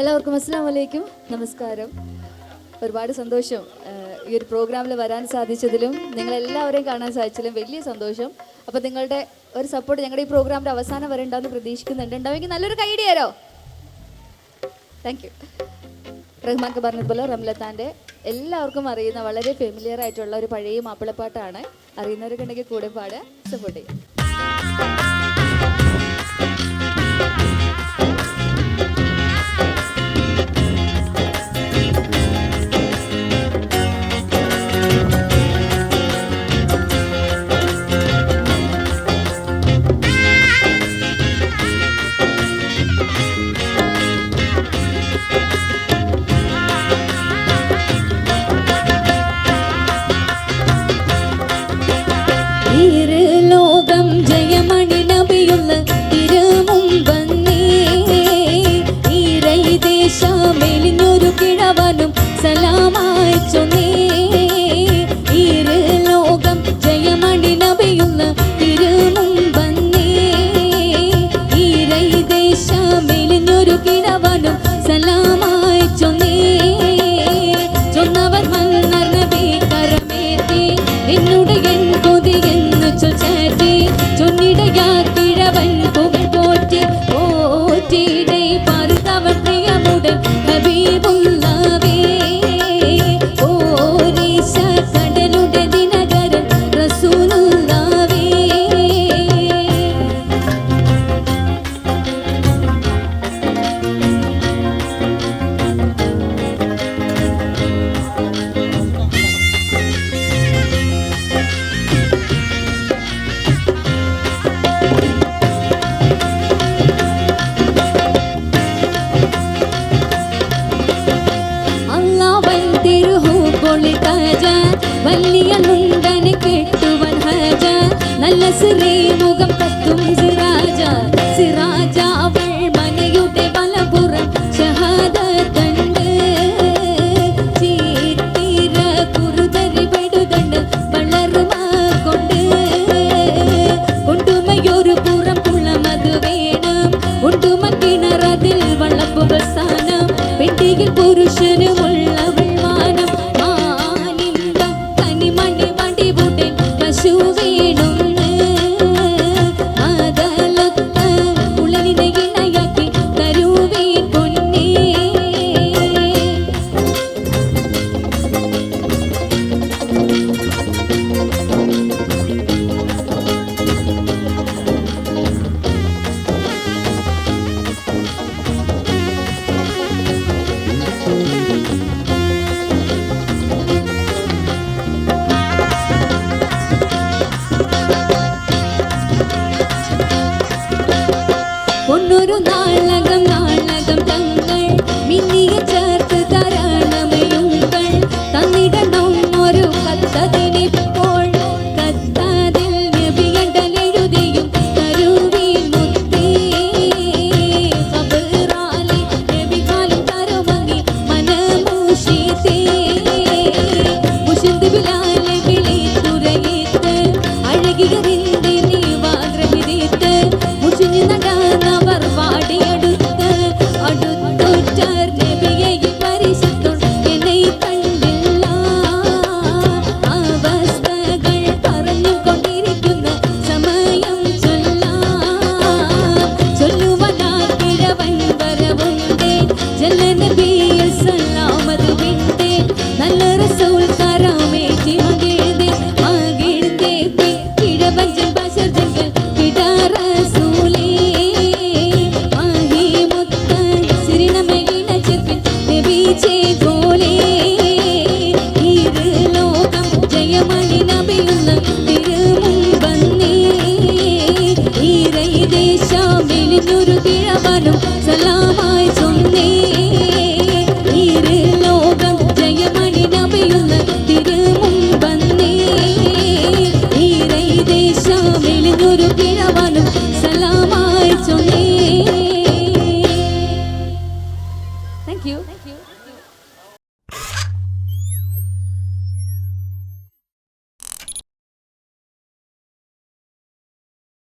എല്ലാവർക്കും അസ്സാം വലൈക്കും നമസ്കാരം. ഒരുപാട് സന്തോഷം ഈ ഒരു പ്രോഗ്രാമിൽ വരാൻ സാധിച്ചതിലും നിങ്ങളെല്ലാവരെയും കാണാൻ സാധിച്ചതിലും വലിയ സന്തോഷം. അപ്പോൾ നിങ്ങളുടെ ഒരു സപ്പോർട്ട് ഞങ്ങളുടെ ഈ പ്രോഗ്രാമിന്റെ അവസാനം വരെ ഉണ്ടാവുമെന്ന് പ്രതീക്ഷിക്കുന്നുണ്ട്. ഉണ്ടാവുമെങ്കിൽ നല്ലൊരു കൈ തരോ? താങ്ക് യു റഹ്മാൻക്ക് പറഞ്ഞതുപോലെ റംലത്താന്റെ എല്ലാവർക്കും അറിയുന്ന വളരെ ഫെമിലിയർ ആയിട്ടുള്ള ഒരു പഴയ മാപ്പിളപ്പാട്ടാണ്. അറിയുന്നവരൊക്കെ ഉണ്ടെങ്കിൽ കൂടെ പാട് സപ്പോർട്ട് ചെയ്യുക. ತಾಜ ವಲ್ಲಿಯ ನುಂಡನೆ ಕೆಟ್ಟುವನ್ ಹಜ ನಲ್ಲಸರೇ ಮುಗಂ ಕತ್ತುಂ നടന്നവർ പാടി സലാം സലാമായി ചൊന്നേ ഇരു ലോകം ജയമണി നബിയുന്ന തിരുമും വന്നേ ഈരൈ ദേശം വെളിഞ്ഞൊരു കിഴവനും സലാമായി ചൊന്നേ Thank you. Thank you.